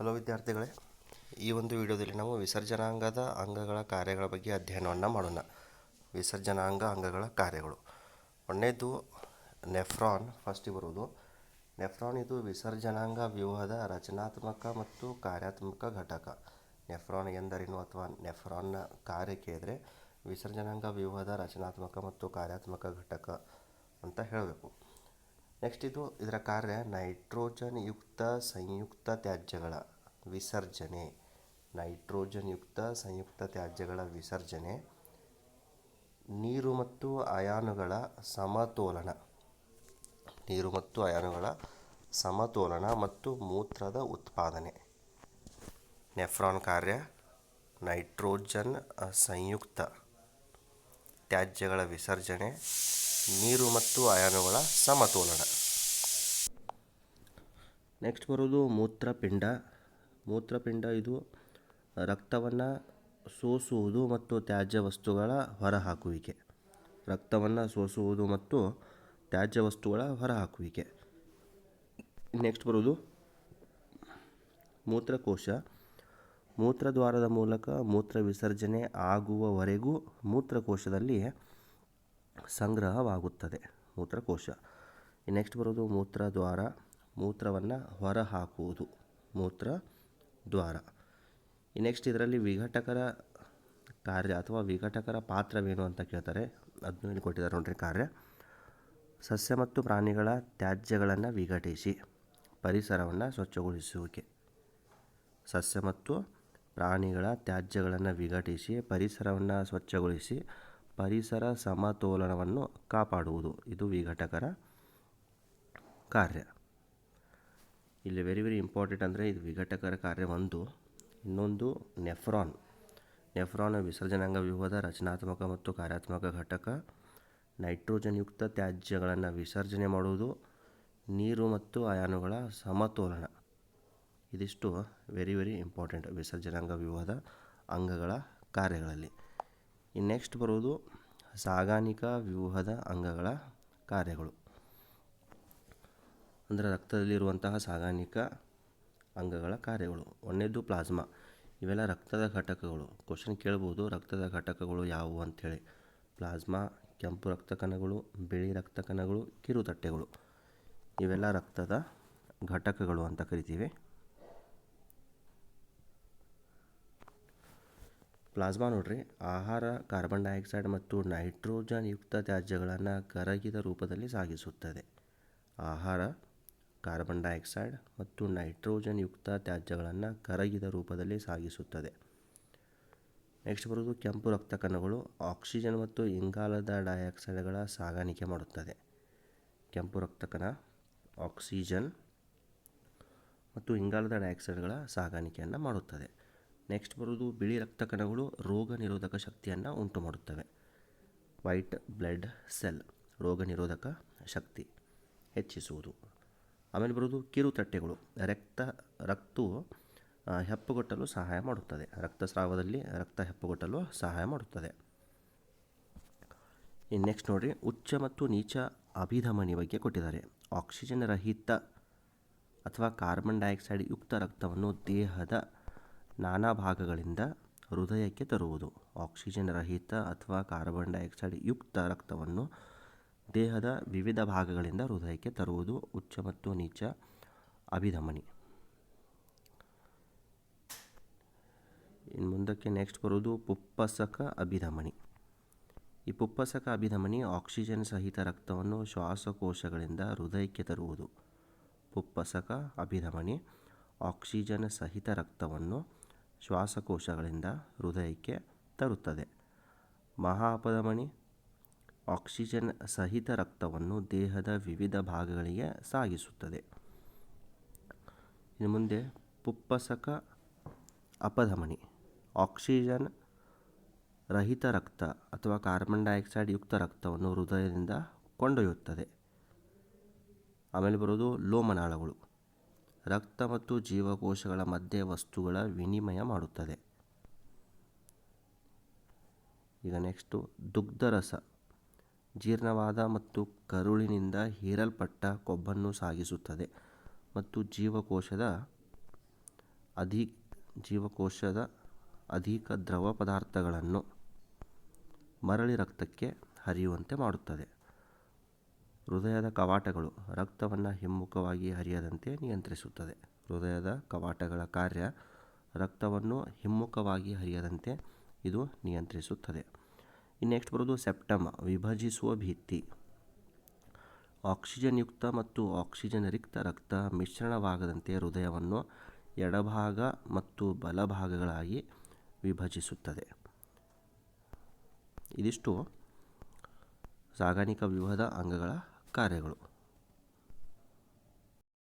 Hello ವಿದ್ಯಾರ್ಥಿಗಳೇ, ಈ ಒಂದು ವಿಡಿಯೋದಲ್ಲಿ ನಾವು ವಿಸರ್ಜನಾಂಗದ ಅಂಗಗಳ ಕಾರ್ಯಗಳ ಬಗ್ಗೆ ಅಧ್ಯಯನವನ್ನು ಮಾಡೋಣ. ವಿಸರ್ಜನಾಂಗ ಅಂಗಗಳ ಕಾರ್ಯಗಳು. ಒಂದನೇದು ನೆಫ್ರಾನ್ ಫಸ್ಟಿಗೆ ಬರುವುದು ನೆಫ್ರಾನ್ ಇದು ವಿಸರ್ಜನಾಂಗ ವ್ಯೂಹದ ರಚನಾತ್ಮಕ ಮತ್ತು ಕಾರ್ಯಾತ್ಮಕ ಘಟಕ. ನೆಫ್ರಾನ್ ಎಂದರೇನು ಅಥವಾ ನೆಫ್ರಾನ್ನ ಕಾರ್ಯ ಕೇಳಿದರೆ ವಿಸರ್ಜನಾಂಗ ವ್ಯೂಹದ ರಚನಾತ್ಮಕ ಮತ್ತು ಕಾರ್ಯಾತ್ಮಕ ಘಟಕ ಅಂತ ಹೇಳಬೇಕು. ನೆಕ್ಸ್ಟ್ ಇದು ಇದರ ಕಾರ್ಯ ನೈಟ್ರೋಜನ್ ಯುಕ್ತ ಸಂಯುಕ್ತ ತ್ಯಾಜ್ಯಗಳ ವಿಸರ್ಜನೆ. ನೈಟ್ರೋಜನ್ ಯುಕ್ತ ಸಂಯುಕ್ತ ತ್ಯಾಜ್ಯಗಳ ವಿಸರ್ಜನೆ. ನೀರು ಮತ್ತು ಅಯಾನುಗಳ ಸಮತೋಲನ. ನೀರು ಮತ್ತು ಅಯಾನುಗಳ ಸಮತೋಲನ ಮತ್ತು ಮೂತ್ರದ ಉತ್ಪಾದನೆ. ನೆಫ್ರಾನ್ ಕಾರ್ಯ ನೈಟ್ರೋಜನ್ ಸಂಯುಕ್ತ ತ್ಯಾಜ್ಯಗಳ ವಿಸರ್ಜನೆ. ನೀರು ಮತ್ತು ಅಯಾನುಗಳ ಸಮತೋಲನ. ನೆಕ್ಸ್ಟ್ ಬರೋದು ಮೂತ್ರಪಿಂಡ. ಮೂತ್ರಪಿಂಡ ಇದು ರಕ್ತವನ್ನು ಸೋಸುವುದು ಮತ್ತು ತ್ಯಾಜ್ಯ ವಸ್ತುಗಳ ಹೊರಹಾಕುವಿಕೆ. ರಕ್ತವನ್ನು ಸೋಸುವುದು ಮತ್ತು ತ್ಯಾಜ್ಯ ವಸ್ತುಗಳ ಹೊರಹಾಕುವಿಕೆ. ನೆಕ್ಸ್ಟ್ ಬರೋದು ಮೂತ್ರಕೋಶ. ಮೂತ್ರದ್ವಾರದ ಮೂಲಕ ಮೂತ್ರ ವಿಸರ್ಜನೆ ಆಗುವವರೆಗೂ ಮೂತ್ರಕೋಶದಲ್ಲಿ ಸಂಗ್ರಹವಾಗುತ್ತದೆ. ಮೂತ್ರಕೋಶ. ನೆಕ್ಸ್ಟ್ ಬರೋದು ಮೂತ್ರದ್ವಾರ. ಮೂತ್ರವನ್ನು ಹೊರಹಾಕುವುದು. ಮೂತ್ರ ದ್ವಾರ ನೆಕ್ಸ್ಟ್ ಇದರಲ್ಲಿ ವಿಘಟಕರ ಕಾರ್ಯ ಅಥವಾ ವಿಘಟಕರ ಪಾತ್ರವೇನು ಅಂತ ಕೇಳ್ತಾರೆ. ಅದನ್ನು ಇಲ್ಲಿ ಕೊಟ್ಟಿದ್ದಾರೆ ನೋಡ್ರಿ ಕಾರ್ಯ. ಸಸ್ಯ ಮತ್ತು ಪ್ರಾಣಿಗಳ ತ್ಯಾಜ್ಯಗಳನ್ನು ವಿಘಟಿಸಿ ಪರಿಸರವನ್ನು ಸ್ವಚ್ಛಗೊಳಿಸುವಿಕೆ. ಸಸ್ಯ ಮತ್ತು ಪ್ರಾಣಿಗಳ ತ್ಯಾಜ್ಯಗಳನ್ನು ವಿಘಟಿಸಿ ಪರಿಸರವನ್ನು ಸ್ವಚ್ಛಗೊಳಿಸಿ ಪರಿಸರ ಸಮತೋಲನವನ್ನು ಕಾಪಾಡುವುದು. ಇದು ವಿಘಟಕರ ಕಾರ್ಯ. ಇಲ್ಲಿ ವೆರಿ ವೆರಿ ಇಂಪಾರ್ಟೆಂಟ್ ಅಂದರೆ ಇದು ವಿಘಟಕರ ಕಾರ್ಯ ಒಂದು. ಇನ್ನೊಂದು ನೆಫ್ರಾನ್ ನೆಫ್ರಾನ್ ವಿಸರ್ಜನಾಂಗ ವ್ಯೂಹದ ರಚನಾತ್ಮಕ ಮತ್ತು ಕಾರ್ಯಾತ್ಮಕ ಘಟಕ. ನೈಟ್ರೋಜನ್ ಯುಕ್ತ ತ್ಯಾಜ್ಯಗಳನ್ನು ವಿಸರ್ಜನೆ ಮಾಡುವುದು. ನೀರು ಮತ್ತು ಅಯಾನುಗಳ ಸಮತೋಲನ. ಇದಿಷ್ಟು ವೆರಿ ವೆರಿ ಇಂಪಾರ್ಟೆಂಟ್ ವಿಸರ್ಜನಾಂಗ ವ್ಯೂಹದ ಅಂಗಗಳ ಕಾರ್ಯಗಳಲ್ಲಿ. ಇನ್ನು ನೆಕ್ಸ್ಟ್ ಬರೋದು ಸಾಗಾಣಿಕಾ ವ್ಯೂಹದ ಅಂಗಗಳ ಕಾರ್ಯಗಳು. ಅಂದರೆ ರಕ್ತದಲ್ಲಿರುವಂತಹ ಸಾಗಾಣಿಕಾ ಅಂಗಗಳ ಕಾರ್ಯಗಳು. ಒಂದನೇದು ಪ್ಲಾಸ್ಮಾ. ಇವೆಲ್ಲ ರಕ್ತದ ಘಟಕಗಳು. ಕ್ವಶನ್ ಕೇಳ್ಬೋದು, ರಕ್ತದ ಘಟಕಗಳು ಯಾವುವು ಅಂಥೇಳಿ ಪ್ಲಾಸ್ಮಾ, ಕೆಂಪು ರಕ್ತ ಕಣಗಳು, ಬಿಳಿ ರಕ್ತ ಕಣಗಳು, ಕಿರುತಟ್ಟೆಗಳು. ಇವೆಲ್ಲ ರಕ್ತದ ಘಟಕಗಳು ಅಂತ ಕರಿತೀವಿ. ಪ್ಲಾಸ್ಮಾ ನೋಡ್ರಿ, ಆಹಾರ, ಕಾರ್ಬನ್ ಡೈಆಕ್ಸೈಡ್ ಮತ್ತು ನೈಟ್ರೋಜನ್ ಯುಕ್ತ ತ್ಯಾಜ್ಯಗಳನ್ನು ಕರಗಿದ ರೂಪದಲ್ಲಿ ಸಾಗಿಸುತ್ತದೆ. ಆಹಾರ, ಕಾರ್ಬನ್ ಡೈಆಕ್ಸೈಡ್ ಮತ್ತು ನೈಟ್ರೋಜನ್ ಯುಕ್ತ ತ್ಯಾಜ್ಯಗಳನ್ನು ಕರಗಿದ ರೂಪದಲ್ಲಿ ಸಾಗಿಸುತ್ತದೆ. ನೆಕ್ಸ್ಟ್ ಬರೋದು ಕೆಂಪು ರಕ್ತ ಕಣಗಳು, ಆಕ್ಸಿಜನ್ ಮತ್ತು ಇಂಗಾಲದ ಡೈಆಕ್ಸೈಡ್ಗಳ ಸಾಗಾಣಿಕೆ ಮಾಡುತ್ತದೆ. ಕೆಂಪು ರಕ್ತ ಕಣ, ಆಕ್ಸಿಜನ್ ಮತ್ತು ಇಂಗಾಲದ ಡೈಆಕ್ಸೈಡ್ಗಳ ಸಾಗಾಣಿಕೆಯನ್ನು ಮಾಡುತ್ತದೆ. ನೆಕ್ಸ್ಟ್ ಬರೋದು ಬಿಳಿ ರಕ್ತ ಕಣಗಳು ರೋಗ ನಿರೋಧಕ ಶಕ್ತಿಯನ್ನು ಉಂಟು ಮಾಡುತ್ತವೆ. ವೈಟ್ ಬ್ಲಡ್ ಸೆಲ್ ರೋಗ ನಿರೋಧಕ ಶಕ್ತಿ ಹೆಚ್ಚಿಸುವುದು. ಆಮೇಲೆ ಬರೋದು ಕಿರುತಟ್ಟೆಗಳು ರಕ್ತ ರಕ್ತವು ಹೆಪ್ಪುಗಟ್ಟಲು ಸಹಾಯ ಮಾಡುತ್ತದೆ. ರಕ್ತಸ್ರಾವದಲ್ಲಿ ರಕ್ತ ಹೆಪ್ಪುಗಟ್ಟಲು ಸಹಾಯ ಮಾಡುತ್ತದೆ. ಇನ್ನು ನೆಕ್ಸ್ಟ್ ನೋಡಿರಿ, ಉಚ್ಚ ಮತ್ತು ನೀಚ ಅಭಿಧಮನಿ ಬಗ್ಗೆ ಕೊಟ್ಟಿದ್ದಾರೆ. ಆಕ್ಸಿಜನ್ ರಹಿತ ಅಥವಾ ಕಾರ್ಬನ್ ಡೈಆಕ್ಸೈಡ್ ಯುಕ್ತ ರಕ್ತವನ್ನು ದೇಹದ ನಾನಾ ಭಾಗಗಳಿಂದ ಹೃದಯಕ್ಕೆ ತರುವುದು. ಆಕ್ಸಿಜನ್ ರಹಿತ ಅಥವಾ ಕಾರ್ಬನ್ ಡೈಆಕ್ಸೈಡ್ ಯುಕ್ತ ರಕ್ತವನ್ನು ದೇಹದ ವಿವಿಧ ಭಾಗಗಳಿಂದ ಹೃದಯಕ್ಕೆ ತರುವುದು ಉಚ್ಚ ಮತ್ತು ನೀಚ ಅಭಿಧಮನಿ. ಇನ್ನು ಮುಂದಕ್ಕೆ ನೆಕ್ಸ್ಟ್ ಬರೋದು ಪುಪ್ಪಸಕ ಅಭಿಧಮನಿ. ಈ ಪುಪ್ಪಸಕ ಅಭಿಧಮನಿ ಆಕ್ಸಿಜನ್ ಸಹಿತ ರಕ್ತವನ್ನು ಶ್ವಾಸಕೋಶಗಳಿಂದ ಹೃದಯಕ್ಕೆ ತರುವುದು. ಪುಪ್ಪಸಕ ಅಭಿಧಮನಿ ಆಕ್ಸಿಜನ್ ಸಹಿತ ರಕ್ತವನ್ನು ಶ್ವಾಸಕೋಶಗಳಿಂದ ಹೃದಯಕ್ಕೆ ತರುತ್ತದೆ. ಮಹಾಪದಮಣಿ, ಆಕ್ಸಿಜನ್ ಸಹಿತ ರಕ್ತವನ್ನು ದೇಹದ ವಿವಿಧ ಭಾಗಗಳಿಗೆ ಸಾಗಿಸುತ್ತದೆ. ಇನ್ನು ಮುಂದೆ ಪುಪ್ಪಸಕ ಅಪಧಮನಿ, ಆಕ್ಸಿಜನ್ ರಹಿತ ರಕ್ತ ಅಥವಾ ಕಾರ್ಬನ್ ಡೈಆಕ್ಸೈಡ್ ಯುಕ್ತ ರಕ್ತವನ್ನು ಹೃದಯದಿಂದ ಕೊಂಡೊಯ್ಯುತ್ತದೆ. ಆಮೇಲೆ ಬರೋದು ಲೋಮನಾಳಗಳು. ರಕ್ತ ಮತ್ತು ಜೀವಕೋಶಗಳ ಮಧ್ಯೆ ವಸ್ತುಗಳ ವಿನಿಮಯ ಮಾಡುತ್ತದೆ. ಈಗ ನೆಕ್ಸ್ಟು ದುಗ್ಧರಸ. ಜೀರ್ಣವಾದ ಮತ್ತು ಕರುಳಿನಿಂದ ಹೀರಲ್ಪಟ್ಟ ಕೊಬ್ಬನ್ನು ಸಾಗಿಸುತ್ತದೆ ಮತ್ತು ಜೀವಕೋಶದ ಅಧಿಕ ಜೀವಕೋಶದ ಅಧಿಕ ದ್ರವ ಪದಾರ್ಥಗಳನ್ನು ಮರಳಿ ರಕ್ತಕ್ಕೆ ಹರಿಯುವಂತೆ ಮಾಡುತ್ತದೆ. ಹೃದಯದ ಕವಾಟಗಳು ರಕ್ತವನ್ನು ಹಿಮ್ಮುಖವಾಗಿ ಹರಿಯದಂತೆ ನಿಯಂತ್ರಿಸುತ್ತದೆ. ಹೃದಯದ ಕವಾಟಗಳ ಕಾರ್ಯ ರಕ್ತವನ್ನು ಹಿಮ್ಮುಖವಾಗಿ ಹರಿಯದಂತೆ ಇದು ನಿಯಂತ್ರಿಸುತ್ತದೆ. ಇನ್ನು ನೆಕ್ಸ್ಟ್ ಬರೋದು ಸೆಪ್ಟಮ್, ವಿಭಜಿಸುವ ಭಿತ್ತಿ ಆಕ್ಸಿಜನ್ ಯುಕ್ತ ಮತ್ತು ಆಕ್ಸಿಜನ್ ರಿಕ್ತ ರಕ್ತ ಮಿಶ್ರಣವಾಗದಂತೆ ಹೃದಯವನ್ನು ಎಡಭಾಗ ಮತ್ತು ಬಲಭಾಗಗಳಾಗಿ ವಿಭಜಿಸುತ್ತದೆ. ಇದಿಷ್ಟು ಸಾಗಾಣಿಕಾ ವಿವಿಧ ಅಂಗಗಳ ಕಾರ್ಯಗಳು.